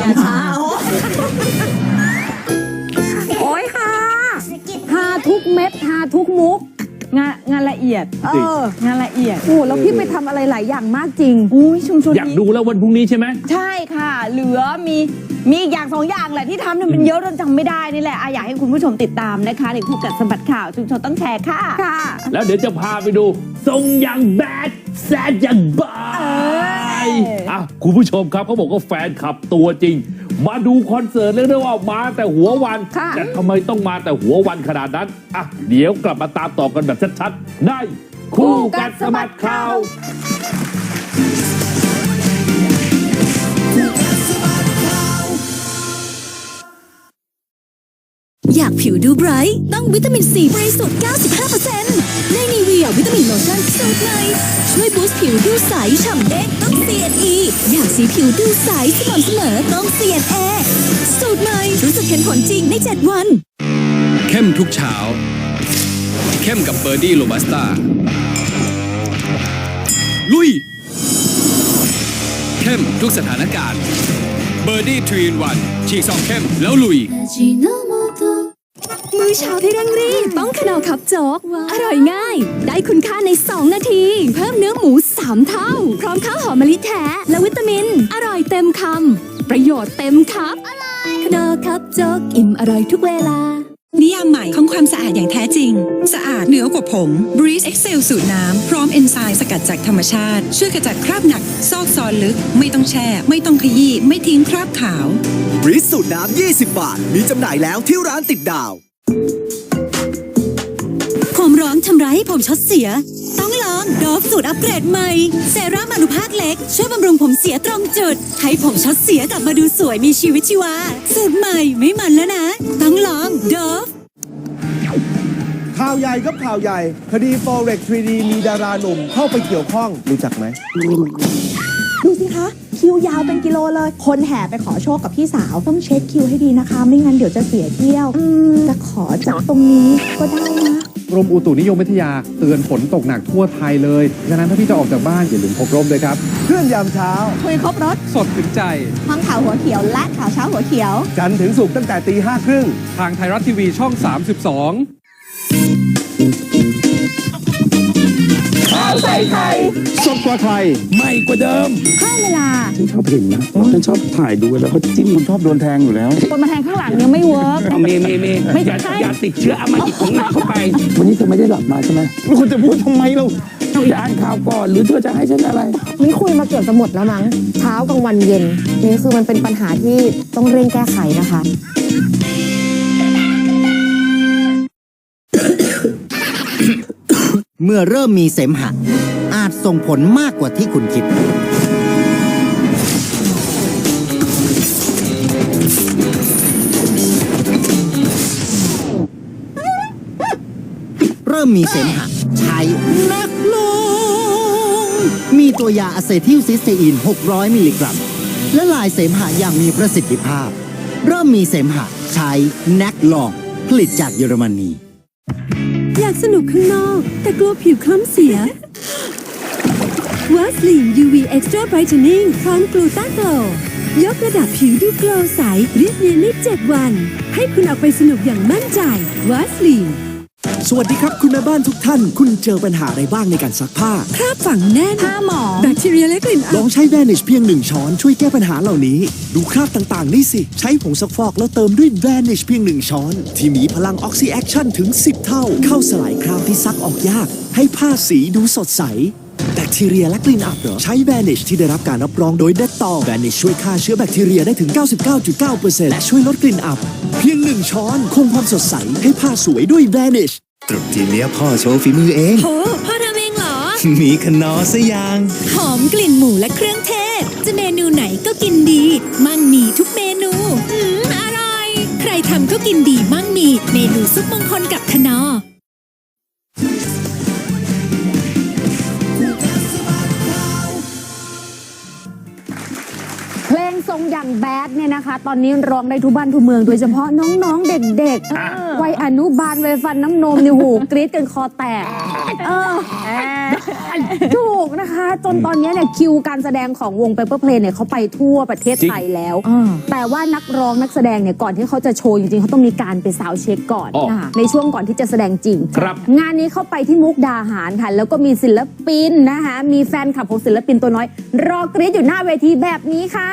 อย่าช้าโอ้ยค่ะหาทุกเม็ดหาทุกมุก งานงานละเอียด เอองานละเอียด โอ้แล้วพี่ไปทำอะไรหลายอย่างมากจริงอุ้ยชุมชนอยากนี้ดูแล้ววันพรุ่งนี้ใช่ไหม ใช่ค่ะ เหลือมีมีอีกอย่างสองอย่างแหละที่ทำเนี่ยมันเยอะจนจำไม่ได้นี่แหละอะอยากให้คุณผู้ชมติดตามนะคะในคู่กัดสะบัดข่าวชุมชนต้องแชร์ค่ะ ค่ะ แล้วเดี๋ยวจะพาไปดู ทรงอย่างแบดแซดอย่างบา เอย ออ่อะคุณผู้ชมครับเขาบอกว่าแฟนขับตัวจริง มาดูคอนเสิร์ตเรียกได้ว่ามาแต่หัววันค่ะแต่ทำไมต้องมาแต่หัววันขนาดนั้นอะเดี๋ยวกลับมาตามต่อกันแบบชัดๆได้คู่กัดสะบัดข่าว อยากผิวดูไบรท์ต้องวิตามินซีบริสุทธิ์ 95%ในนีเวียวิตามินโลชั่นสูตรใหม่ช่วยบูสต์ผิวดูใสฉ่ำเด้งต้อง CNE อยากสีผิวดูใสสม่ำเสมอต้อง CNA สูตรใหม่รู้สึกเห็นผลจริงใน 7 วัน เข้มทุกเช้า เข้มกับเบอร์ดี้โรบัสต้าลุย เข้มทุกสถานการณ์เบอร์ดี้ทรีนวันฉีกซองเข้มแล้วลุย อเช้าที่เร่งรีบต้องขนาวคับโจ๊ก อร่อยง่าย ได้คุณค่าใน 2 นาที เพิ่มเนื้อหมู 3 เท่า พร้อมข้าวหอมมะลิแท้ และวิตามิน อร่อยเต็มคำ ประโยชน์เต็มครับขนาวคับโจ๊ก อิ่มอร่อยทุกเวลา นิยามใหม่ของความสะอาดอย่างแท้จริง สะอาดเหนือกว่าผง Breeze Excel สูตรน้ำ พร้อมเอนไซม์สกัดจากธรรมชาติ ช่วยขจัดคราบหนัก ซอกซอนลึก ไม่ต้องแช่ ไม่ต้องขยี้ ไม่ทิ้งคราบขาว บริสสูตรน้ำ 20 บาท มีจำหน่ายแล้วที่ร้านติดดาว ผมร้อนทำร้ายให้ผมช็อตเสีย ต้องลองโดฟสูตรอัปเกรดใหม่ เซรั่มอนุภาคเล็ก ช่วยบำรุงผมเสียตรงจุด ให้ผมช็อตเสียกลับมาดูสวยมีชีวิตชีวา สูตรใหม่ไม่มันแล้วนะ ต้องลองโดฟข่าวใหญ่กับข่าวใหญ่ คดี Forex 3D มีดาราหนุ่มเข้าไปเกี่ยวข้องรู้จักไหม ดูสิคะคิวยาวเป็นกิโลเลย คนแห่ไปขอโชคกับพี่สาวต้องเช็คคิวให้ดีนะคะ ไม่งั้นเดี๋ยวจะเสียเที่ยวอืมจะขอจากตรงนี้ก็ได้นะ กรมอุตุนิยมวิทยาเตือนฝนตกหนักทั่วไทยเลยฉะนั้นถ้าพี่จะออกจากบ้านอย่าลืมพกร่มด้วยครับ เพื่อนยามเช้า คุยครบรถสดถึงใจทั้งข่าวหัวเขียวและข่าวเช้าหัวเขียว จันทร์ถึงศุกร์ตั้งแต่ตีห้าครึ่ง ทางไทยรัฐทีวีช่อง 32 สดกว่าใครใหม่กว่าเดิมเพิ่มเวลาฉันชอบเห็นนะฉันชอบถ่ายดูแล้วเขาจิ้มมันชอบโดนแทงอยู่แล้วคนมาแทงข้างหลังยังไม่เวิร์กเมย์เมย์เมย์ไม่อย่าใช่อย่าติดเชื้ออมหิตของนางเข้าไป วันนี้เธอไม่ได้หลับมาใช่ไหมคุณจะพูดทำไมเราเธอจะอ่านข่าวก่อนหรือเธอจะให้ฉันอะไรนี่คุยมาเกือบจะหมดแล้วมั้งเช้ากลางวันเย็นนี่คือมันเป็นปัญหาที่ต้องเร่งแก้ไขนะคะ เมื่อเริ่มมีเสมหะ อาจส่งผลมากกว่าที่คุณคิด เริ่มมีเสมหะ ใช้นักลง มีตัวยาอะเซทิลซิสเตอีน 600 มิลลิกรัม และลายเสมหะอย่างมีประสิทธิภาพ เริ่มมีเสมหะ ใช้แนกลอง ผลิตจากเยอรมนี อยากสนุกข้างนอก แต่กลัวผิวคล้ำเสียวัสลีน UV Extra Brightening พร้อมกลูต้าโกลยกระดับผิวดูโกลใสเรียบเนียนใน7วัน ให้คุณออกไปสนุกอย่างมั่นใจวัสลีน สวัสดีครับคุณแม่บ้านทุกท่าน คุณเจอปัญหาอะไรบ้างในการซักผ้า คราบฝังแน่นผ้าหมอแบคทีเรียและกลิ่นลอัอบงใช้ Vanish เพียงหนึ่งช้อนช่วยแก้ปัญหาเหล่านี้ ดูคราบต่างๆ นี่สิ ใช้ผงซักฟอกแล้วเติมด้วย Vanish เพียงหนึ่งช้อน ที่มีพลังออกซิแอคชั่นถึง 10 เท่า เข้าสลายคราบที่ซักออกยาก ให้ผ้าสีดูสดใสแบคทีเรียและกลิ่นอับเหรอใช้ Vanish ที่ได้รับการรับรองโดย Dettol Vanish ช่วยฆ่าเชื้อแบคทีเรียได้ถึง 99.9%และช่วยลดกลิ่นอับ เพียงหนึ่งช้อนคงความสดใสให้ผ้าสวยด้วย Vanish ตรุษจีนเนี้ยพ่อโชว์ฝีมือเอง โหพ่อทำเองเหรอ มีขนอซะยังหอมกลิ่นหมูและเครื่องเทศ จะเมนูไหนก็กินดี มั่งมีทุกเมนูอืมอร่อย ใครทำก็กินดีมั่งมี เมนูซุปมงคลกับคนอ อย่างแบดเนี่ยนะคะ ตอนนี้ร้องได้ทุกบ้านทุกเมืองโดยเฉพาะน้องๆเด็กอะๆวัยอนุบาลวัยฟันน้ำนมนี่หูกรี๊ดกันคอแตกเออถูกนะคะ จนตอนนี้เนี่ยคิวการแสดงของวง Paper Play เนี่ยเขาไปทั่วประเทศไทยแล้ว แต่ว่านักร้องนักแสดงเนี่ยก่อนที่เขาจะโชว์จริงๆเขาต้องมีการไปซาวด์เช็คก่อนอ๋อในช่วงก่อนที่จะแสดงจริงครับงานนี้เข้าไปที่มุกดาหารค่ะ แล้วก็มีศิลปินนะคะ มีแฟนคลับของศิลปินตัวน้อย รอกรี๊ดอยู่หน้าเวทีแบบนี้ค่ะ